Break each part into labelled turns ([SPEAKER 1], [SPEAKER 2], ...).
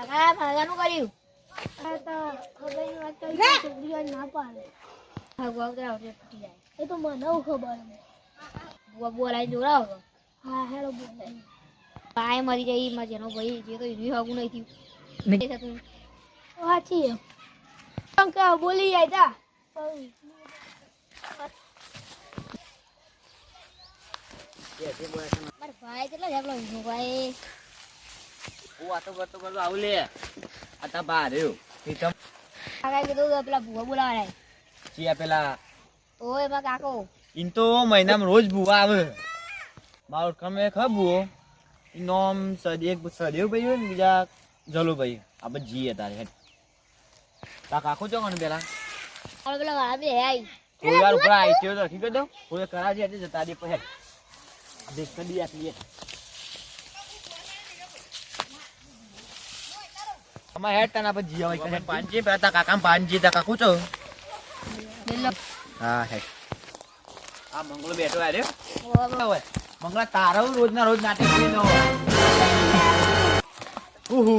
[SPEAKER 1] કાકા ભાગાનું કર્યું? આ તો ખબરની વાત કરી કે છોકરીઓ ના પાડે. હા ગોગરા આવશે તૂટી જાય. એ તો મને ખબર બુઆ બોલાઈ જોડાવો હા હેલો બોલાઈ પાય મરી જાય માં જેનો ભાઈ જે તો ઈનું હગું નહીં થયું. થતું. વાંચી કે બોલી જાય તા મારા ભાઈ કેટલા ઝાપલો ભાઈ?
[SPEAKER 2] હું વાતો કરતો કરતો આવું લે. આ તા બા રહ્યો પ્રીતમ
[SPEAKER 1] કાકા કીધું પેલા ભૂવા બોલાવાય
[SPEAKER 2] ચિયા પેલા
[SPEAKER 1] કાકો.
[SPEAKER 2] ઈન તો મહિનામાં રોજ ભૂવા આવે. મારો કમે ખબુઓ નોમ સદ એક સદેવ ભાઈ હોય ને બીજા જલો ભાઈ આપણે જીએ તારે હેડ. તા કાકો જો કણ પેલા?
[SPEAKER 1] પેલા વાળા બે આઈ.
[SPEAKER 2] કોઈ વાર ઉપર આવી તો ઠીક દો કોઈ કરાજી જતા દે પછી દેખ કદી આટલી અમાર હેડ તને પર જીયા હોય હેડ. પાંચી પેલા તા કાકા પાંચી તા કાકુ છો? હા હેડ. આ મંગળો બેઠો આ રે. મંગળા તારો રોજ ના રોજ નાટક કરીને ઉહુ.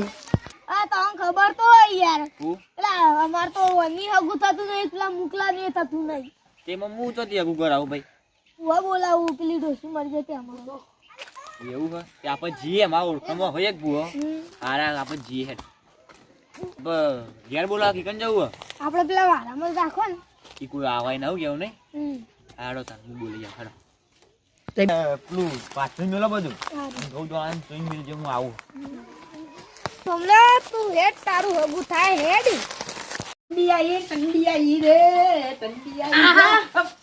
[SPEAKER 1] આ તો ખબર તો હોય યાર. પેલા અમાર તો વની હગું થતું નહીં પેલા મુકલા નહીં થતું નહીં.
[SPEAKER 2] તેમાં હું તો ત્યાં હગુ આવું ભાઈ.
[SPEAKER 1] હું બોલાવું પેલી ડોસી મરી જતી અમારો
[SPEAKER 2] એવું હોય કે આપણે જીએ મારા ઓળખમાં હોય એક ભૂવો હારા આપણે જીએ બ ઘેર બોલાવા કીકન જવું હોય?
[SPEAKER 1] આપણે પેલા વાળામાં જ રાખો ને.
[SPEAKER 2] ઈ કોઈ આવાય ના કેવું નહીં?
[SPEAKER 1] હમ.
[SPEAKER 2] આડો તાન હું બોલી જાઉં હાડો પેલું પાછું મેલો બધું?
[SPEAKER 1] સારું.
[SPEAKER 2] તો આમ તું મેલ જે હું આવું.
[SPEAKER 1] તમને તું હેડ તારું હગું થાય હેડ.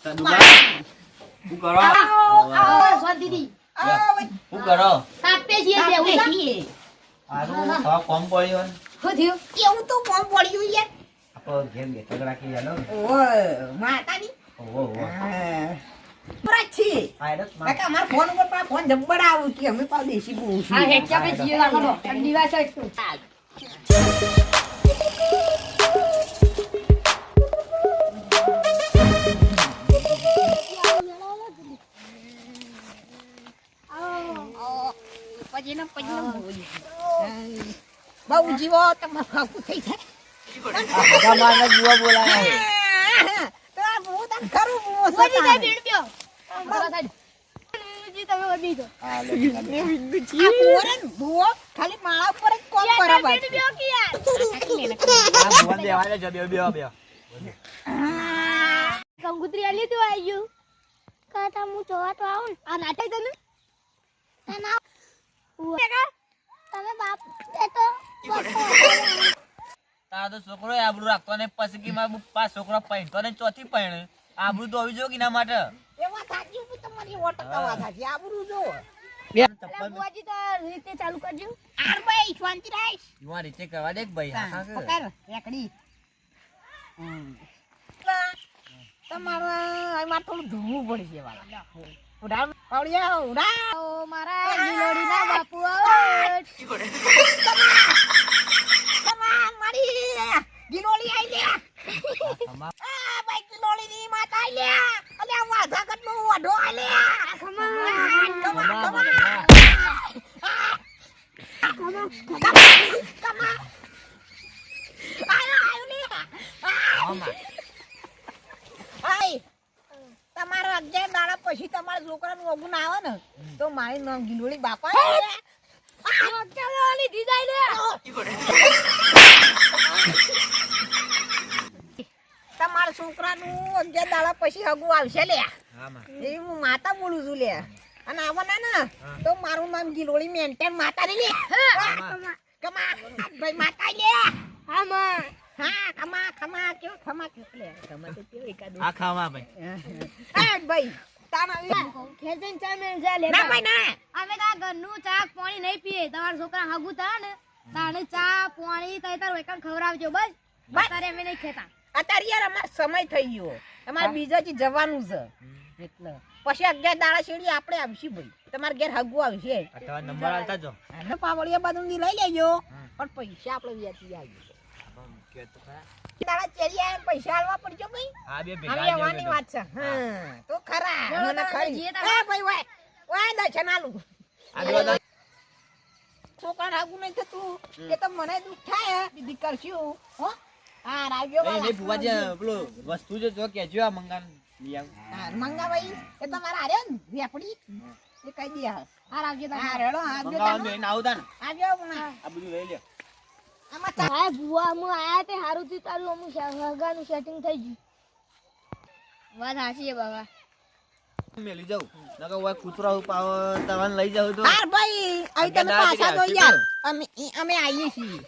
[SPEAKER 2] તને દુકાન- શું કરો?
[SPEAKER 1] આવો શાંતિથી
[SPEAKER 2] હું કરો?
[SPEAKER 1] સાપે બેહું છે.
[SPEAKER 2] હારું હવે કોમ પડ્યો ને.
[SPEAKER 1] શું થયું?
[SPEAKER 3] કેવું તો કોમ પડ્યું યાર.
[SPEAKER 2] ચાલો
[SPEAKER 3] ઓય માતાની
[SPEAKER 2] ઓહો ઓહો.
[SPEAKER 3] બરાબર છે.
[SPEAKER 2] હા એટલે જ માં-
[SPEAKER 3] કાકા અમારા ફોન ઉપર પાછા ફોન જબ્બર આવું કે અમે પાછું દેશી બોલું છું
[SPEAKER 1] આ હેડ છે આપણે જીએ રાખો ઠંડી વાસે એટલું.
[SPEAKER 3] પછી ને પછી બહુ જીવો તમારું આવું થઈ જાય
[SPEAKER 2] મારને જુઓ બોલાયા.
[SPEAKER 3] તો હું તને કરું હું
[SPEAKER 1] વધી જાય
[SPEAKER 3] સતાનું.
[SPEAKER 1] ભીડ પ્યો. બસ આજ. તમે વધી જાઓ.
[SPEAKER 2] હા, લે, લે, લે.
[SPEAKER 3] આ પોરણ ભૂવો ખાલી માળા ઉપર જ કોમ કરે
[SPEAKER 1] યાર,
[SPEAKER 3] બસ.
[SPEAKER 1] ભીડ પ્યો કે યાર.
[SPEAKER 2] આ ભુવન દેવા જો, બેહો, બેહો, બેહો.
[SPEAKER 1] કંકુતરી આલી તું આવી ગયું હું જોવા તો આવું આ નાટક તને તને તમે બાપ
[SPEAKER 2] તારો તો છોકરો આબરૂ રાખતો ને પછી કે મારા પાંચ છોકરો પહેણતો ને ચોથી પહેણ આબરૂ તો આવી જોઈએ કે ના માટે?
[SPEAKER 3] એવા થાકી હું તમારી ઓટ ટકા થાકી. આબરૂ
[SPEAKER 1] તો રીતે ચાલુ કરજો.
[SPEAKER 3] આર ભાઈ, શાંતિ રાખ.
[SPEAKER 2] યુવા રીતે કરવા દે ભાઈ.
[SPEAKER 3] પકડ, રેકડી. હમ. તમારે એમાં થોડું ધોવું પડશે વાલા. ઉડાવ પાવડિયા
[SPEAKER 1] મારા બાપુ આવો
[SPEAKER 3] તમા મારી ગિલોલી આઈ લે
[SPEAKER 2] ખમા.
[SPEAKER 3] આ ભાઈ ગિલોલી ની માતા આઈ લે અલે આ વાધા નો વાઢો આઈ લે
[SPEAKER 1] ખમા
[SPEAKER 2] ખમા,
[SPEAKER 3] કમા
[SPEAKER 2] ખમા.
[SPEAKER 3] કમા આયો આયો લે
[SPEAKER 2] ખમા.
[SPEAKER 3] આય તમારા અગિયાર દાડા પછી તમારા છોકરાનું ઓગુન આવે ને તો મારી નામ ગીંડોળી બાપા તમારા છોકરાનું અગિયાર દાડા પછી હગું આવશે લે
[SPEAKER 2] હા, માં.
[SPEAKER 3] એ હું માતા બોલું છું લે. અને આવવાના ને તો મારું નામ ગિલોળી મેન્ટેન માતા ને લે. કમા ભાઈ માતા લે.
[SPEAKER 1] આમાં.
[SPEAKER 3] હા ખમા ખમા કેવો ખમા કેવો લે. ખમા તો કેવો એકાદું
[SPEAKER 2] આ ખાવા ભાઈ.
[SPEAKER 3] હા ભાઈ
[SPEAKER 1] ખેતન ચા મેં જા લે.
[SPEAKER 3] ના ભાઈ ના.
[SPEAKER 1] અમે કા ઘરનું ચા પાણી નહીં પીએ. તમારા છોકરા હગું થાય ને તાણે ચા પાણી તઈ તાર વેકણ ખવડાવજો બસ. અત્યારે અમે નહીં ખેતા.
[SPEAKER 3] અત્યારે યાર અમાર સમય થઈ ગયો. અમારે બીજા જવાનું છે. એટલે. પછી અગિયાર દાડા શેડી આપણે આવશું ભાઈ. તમારે ઘેર હગુ આવશે.
[SPEAKER 2] આ નંબર આલતા જો
[SPEAKER 3] અને પાવડિયા બાજુ લઈ લેજો. પણ પૈસા આપણે વ્યાજી આવી
[SPEAKER 2] કે
[SPEAKER 3] દાડા ચેરી પૈસા આલવા પડજો ભાઈ.
[SPEAKER 2] આ બે ભેગા
[SPEAKER 3] આવવાની વાત છે. હા. તો ખરા. મને ખરી. એ ભાઈ વાય વાય દર્શન આલું. છોકરા આગું નહીં થતું. એ તો મને દુઃખ થાય દીદી કરશું હો. હા રાગ્યો
[SPEAKER 2] નહીં નહીં ભુવાજી પેલો વસ્તુ જો જો કેજો આ મંગાન. લઈ આવું
[SPEAKER 3] હા મંગાવાઈ એ ને વેપડી એ દે આવજો તમે. આવજો
[SPEAKER 2] આ બધું લઈ
[SPEAKER 3] આમાં
[SPEAKER 1] ભુવા અમે આયા તે હારું થી તારું હગાનું સેટિંગ થઈ ગયું વાત સાચી છે બાબા
[SPEAKER 2] મેલી જાઉં નકર ઓય કૂતરા ઉપાવ તવાન લઈ જાવ તો
[SPEAKER 3] હાર ભાઈ અહીં તમે પાછા
[SPEAKER 2] તો
[SPEAKER 3] યાર અમે અમે આવીએ છીએ